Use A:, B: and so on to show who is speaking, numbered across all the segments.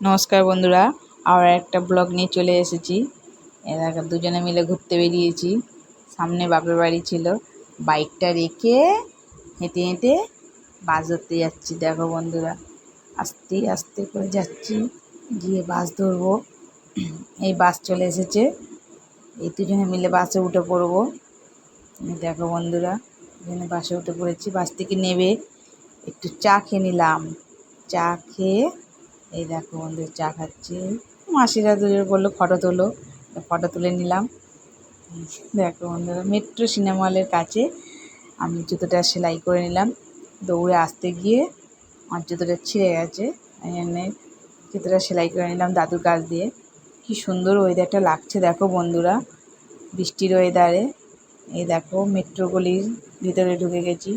A: নমস্কার বন্ধুরা, আবার একটা ব্লগ নিয়ে চলে এসেছি। এলাকা দুজনে মিলে ঘুরতে বেরিয়েছি। সামনে বাপের বাড়ি ছিল। বাইকটা রেখে হেঁটে হেঁটে বাস ধরতে যাচ্ছি। দেখো বন্ধুরা, আস্তে আস্তে করে যাচ্ছি। গিয়ে বাস ধরবো। এই বাস চলে এসেছে। এই দুজনে মিলে বাসে উঠে পড়ব। দেখো বন্ধুরা এখানে বাসে উঠে পড়েছি। বাস থেকে নেবে, একটু চা খেয়ে নিলাম। চা খেয়ে এই দেখো বন্ধু চা খাচ্ছি। মাসিরা দুজন বলল ফটো তোলো। ফটো তুলে নিলাম। দেখো বন্ধুরা মেট্রো সিনেমা হলের কাছে আমি জুতোটা সেলাই করে নিলাম। দৌড়ে আসতে গিয়ে আমার জুতোটা ছিঁড়ে গেছে। জন্যে জুতোটা সেলাই করে নিলাম দাদুর কাছ দিয়ে। কি সুন্দর ওয়েদারটা লাগছে দেখো বন্ধুরা। বৃষ্টির ওয়েদারে এই দেখো মেট্রো গলির ভিতরে ঢুকে গেছি।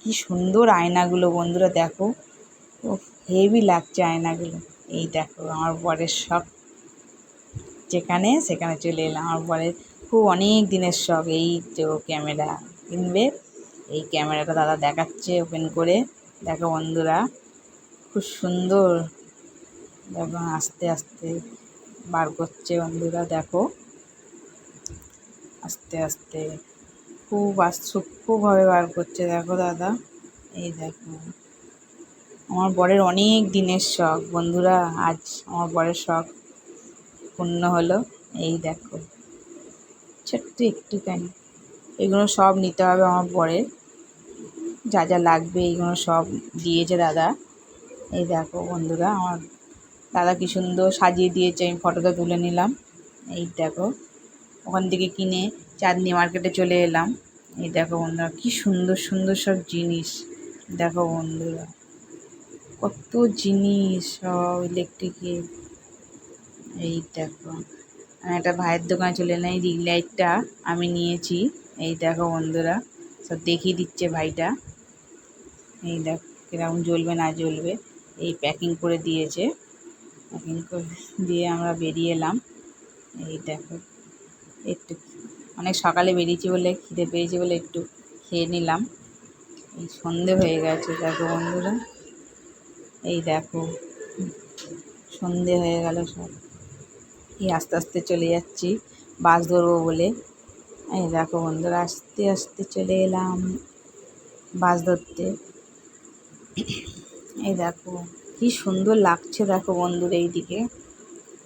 A: কি সুন্দর আয়নাগুলো বন্ধুরা, দেখো। ও হেভি লাগছে আয়নাগুলো এই দেখো, আমার বরের শখ। যেখানে সেখানে চলে এলাম। আমার বরের খুব অনেক দিনের শখ এই যে ক্যামেরা কিনবে। এই ক্যামেরাটা দাদা দেখাচ্ছে ওপেন করে। দেখো বন্ধুরা, খুব সুন্দর। দেখো, আস্তে আস্তে বার করছে বন্ধুরা, দেখো। আস্তে আস্তে। খুব সূক্ষ্মভাবে বার করছে, দেখো দাদা। এই দেখো। আমার বরের অনেক দিনের শখ, বন্ধুরা, আজ আমার বরের শখ পূর্ণ হলো। এই দেখো, ছোট্ট একটুখানি। এগুলো সব নিতে হবে আমার বরের। যা যা লাগবে এইগুলো সব দিয়েছে দাদা। এই দেখো বন্ধুরা, আমার দাদা কি সুন্দর সাজিয়ে দিয়েছে, আমি ফটোটা তুলে নিলাম। এই দেখো, ওখান থেকে কিনে চাঁদনি মার্কেটে চলে এলাম। এই দেখো বন্ধুরা, কি সুন্দর সুন্দর সব জিনিস। দেখো বন্ধুরা। কত জিনিস, সব ইলেকট্রিকের এই দেখো, আমি একটা ভাইয়ের দোকানে চলে এলাম, এই রিং লাইটটা আমি নিয়েছি। এই দেখো বন্ধুরা, সব দেখিয়ে দিচ্ছে ভাইটা। এই দেখো, কীরকম জ্বলবে না জ্বলবে। এই প্যাকিং করে দিয়েছে। প্যাকিং করে দিয়ে আমরা বেরিয়ে এলাম। এই দেখো, একটু অনেক সকালে বেরিয়েছি বলে, খিদে পেয়েছি বলে একটু খেয়ে নিলাম। এই সন্ধে হয়ে গেছে, দেখো বন্ধুরা। এই দেখো। সন্ধে হয়ে গেল সব। এই আস্তে আস্তে চলে যাচ্ছি। বাস ধরবো বলে। এই দেখো বন্ধুরা, আস্তে আস্তে চলে এলাম বাস ধরতে। এই দেখো, কি সুন্দর লাগছে দেখো বন্ধুরা এইদিকে।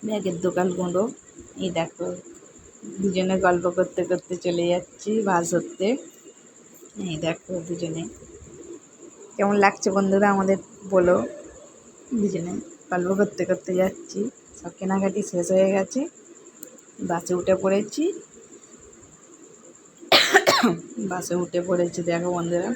A: ব্যাগের দোকানগুলো। এই দেখো, দুজনে গল্প করতে করতে চলে যাচ্ছি বাস ধরতে। এই দেখো দুজনে। কেমন লাগছে বন্ধুরা আমাদের বলো। দুজনে গল্প করতে করতে যাচ্ছি। সব কেনাকাটি শেষ হয়ে গেছে। বাসে উঠে পড়েছি। বাসে উঠে পড়েছি, দেখো বন্ধুরা।